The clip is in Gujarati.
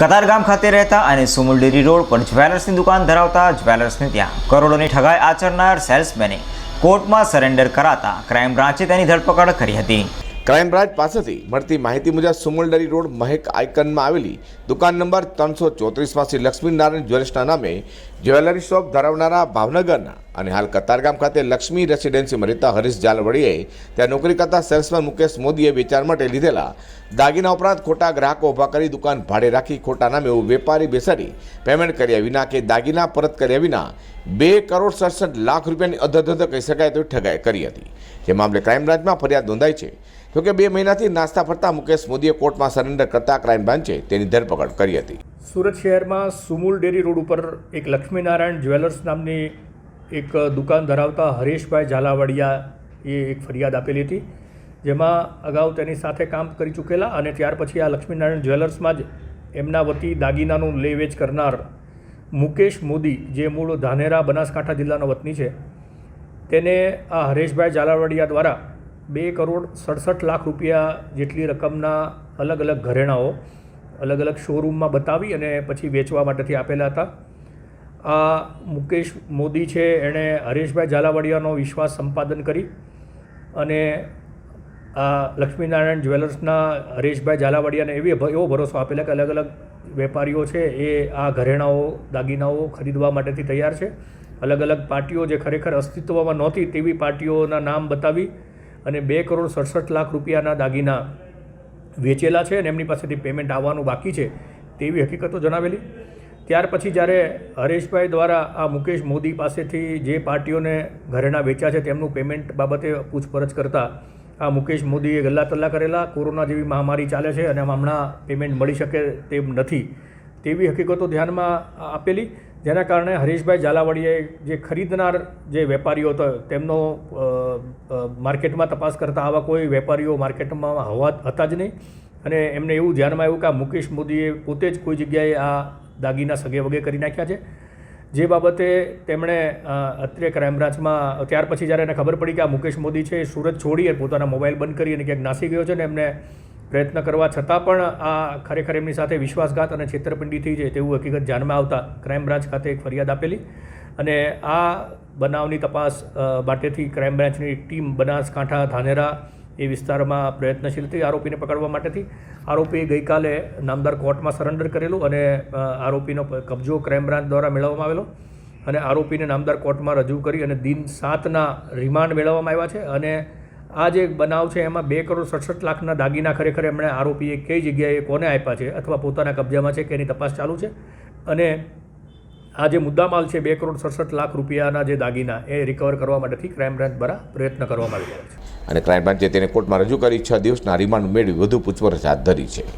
કતારગામ ખાતે રહેતા અને સુમુલ ડેરી રોડ પર જ્વેલર્સની દુકાન ધરાવતા જ્વેલર્સને ત્યાં કરોડોની ઠગાઈ આચરનાર સેલ્સમેને કોર્ટમાં સરેન્ડર કરાતા ક્રાઇમ બ્રાન્ચે તેની ધરપકડ કરી હતી. ક્રાઇમ બ્રાન્ચ પાસેથી મળતી માહિતી મુજબ સુમલડરી રોડ મહેક આઇકનમાં આવેલી દુકાન નંબર ત્રણસો ચોત્રીસમાં શ્રી લક્ષ્મીનારાયણ જ્વેલર્સના નામે જ્વેલરી શોપ ધરાવનારા ભાવનગરના અને હાલ કતારગામ ખાતે લક્ષ્મી રેસિડેન્સીમાં રહેતા હરીશ જાલવડીએ ત્યાં નોકરી કરતા સેલ્સમેન મુકેશ મોદીએ વેચાણ માટે લીધેલા દાગીના ઉપરાંત ખોટા ગ્રાહકો ઊભા કરી દુકાન ભાડે રાખી ખોટા નામે એવું વેપારી બેસાડી પેમેન્ટ કર્યા વિના કે દાગીના પરત કર્યા વિના બે કરોડ સડસઠ લાખ રૂપિયાની અધધધ કહી શકાય તેવી ઠગાઈ કરી હતી. જે મામલે ક્રાઇમ બ્રાન્ચમાં ફરિયાદ નોંધાઈ છે. જોકે બે મહિનાથી નાસ્તા ફરતા મુકેશ મોદીએ કોર્ટમાં સરેન્ડર કરતા ક્રાઇમ બ્રાન્ચે તેની ધરપકડ કરી હતી. સુરત શહેરમાં સુમુલ ડેરી રોડ ઉપર એક લક્ષ્મીનારાયણ જ્વેલર્સ નામની એક દુકાન ધરાવતા હરેશભાઈ ઝાલાવાડિયા એ એક ફરિયાદ આપેલી હતી. જેમાં અગાઉ તેની સાથે કામ કરી ચૂકેલા અને ત્યાર પછી આ લક્ષ્મીનારાયણ જ્વેલર્સમાં જ એમના વતી દાગીનાનું લે વેચ કરનાર મુકેશ મોદી, જે મૂળ ધાનેરા બનાસકાંઠા જિલ્લાનો વતની છે, તેને આ હરેશભાઈ ઝાલાવાડિયા દ્વારા બે કરોડ સડસઠ લાખ રૂપિયા જેટલી રકમના અલગ અલગ ઘરેણાઓ, અલગ અલગ શોરૂમમાં બતાવી અને પછી વેચવા માટેથી આપેલા હતા. આ મુકેશ મોદી છે, એણે હરેશભાઈ ઝાલાવાડિયાનો વિશ્વાસ સંપાદન કરી અને લક્ષ્મીનારાયણ જ્વેલર્સના હરેશભાઈ ઝાલાવાડિયાને એવી એવો ભરોસો આપેલા કે અલગ અલગ વેપારીઓ છે એ આ ઘરેણાઓ, દાગીનાઓ ખરીદવા માટેથી તૈયાર છે. અલગ અલગ પાર્ટીઓ જે ખરેખર અસ્તિત્વમાં નહોતી તેવી પાર્ટીઓના નામ બતાવી અને બે કરોડ સડસઠ લાખ રૂપિયાના દાગીના વેચેલા છે અને એમની પાસેથી પેમેન્ટ આવવાનું બાકી છે તેવી હકીકતો જણાવેલી. ત્યાર પછી જ્યારે હરેશભાઈ દ્વારા આ મુકેશ મોદી પાસેથી જે પાર્ટીઓને ઘરેણાં વેચ્યા છે તેમનું પેમેન્ટ બાબતે પૂછપરછ કરતા આ મુકેશ મોદીએ ગલ્લા તલ્લા કરેલા. કોરોના જેવી મહામારી ચાલે છે અને હમણાં પેમેન્ટ મળી શકે તેમ નથી. તેવી હકીકતો ધ્યાનમાં આપેલી. જેના કારણે હરીશભાઈ ઝાલાવાડીએ જે ખરીદનાર જે વેપારીઓ હતો, તેમનો માર્કેટમાં તપાસ કરતા આવા કોઈ વેપારીઓ માર્કેટમાં હવા હતા જ નહીં. અને એમને એવું ધ્યાનમાં આવ્યું કે આ મુકેશ મોદીએ પોતે જ કોઈ જગ્યાએ આ દાગીના સગે વગે કરી નાખ્યા છે. જે બાબતે તેમણે અત્રે ક્રાઇમ બ્રાન્ચમાં ત્યાર પછી જ્યારે એને ખબર પડી કે આ મુકેશ મોદી છે એ સુરત છોડી અને પોતાના મોબાઈલ બંધ કરી અને ક્યાંક નાસી ગયો છે ને એમને પ્રયત્ન કરવા છતાં પણ આ ખરેખર એમની સાથે વિશ્વાસઘાત અને છેતરપિંડી થઈ જાય તેવું હકીકત ધ્યાનમાં આવતા ક્રાઇમ બ્રાન્ચ ખાતે એક ફરિયાદ આપેલી. અને આ બનાવની તપાસ માટેથી ક્રાઇમ બ્રાન્ચની ટીમ બનાસકાંઠા, ધાનેરા એ વિસ્તારમાં પ્રયત્નશીલ હતી આરોપીને પકડવા માટેથી આરોપી ગઈકાલે નામદાર કોર્ટમાં સરેન્ડર કરેલું અને આરોપીનો કબજો ક્રાઇમ બ્રાન્ચ દ્વારા મેળવવામાં આવેલો અને આરોપીને નામદાર કોર્ટમાં રજૂ કરી અને દિન સાતના રિમાન્ડ મેળવવામાં આવ્યા છે અને આ જે બનાવ છે એમાં બે કરોડ સડસઠ લાખના દાગીના ખરેખર એમણે આરોપીએ કઈ જગ્યાએ કોને આપ્યા છે અથવા પોતાના કબજામાં છે કે એની તપાસ ચાલુ છે અને આ જે મુદ્દામાલ છે બે કરોડ સડસઠ લાખ રૂપિયાના જે દાગીના એ રિકવર કરવા માટેથી ક્રાઇમ બ્રાન્ચ દ્વારા પ્રયત્ન કરવામાં આવી રહ્યા છે. અને ક્રાઇમ બ્રાન્ચે તેને કોર્ટમાં રજૂ કરી છ દિવસના રિમાન્ડ મેળવી વધુ પૂછપરછ હાથ ધરી છે.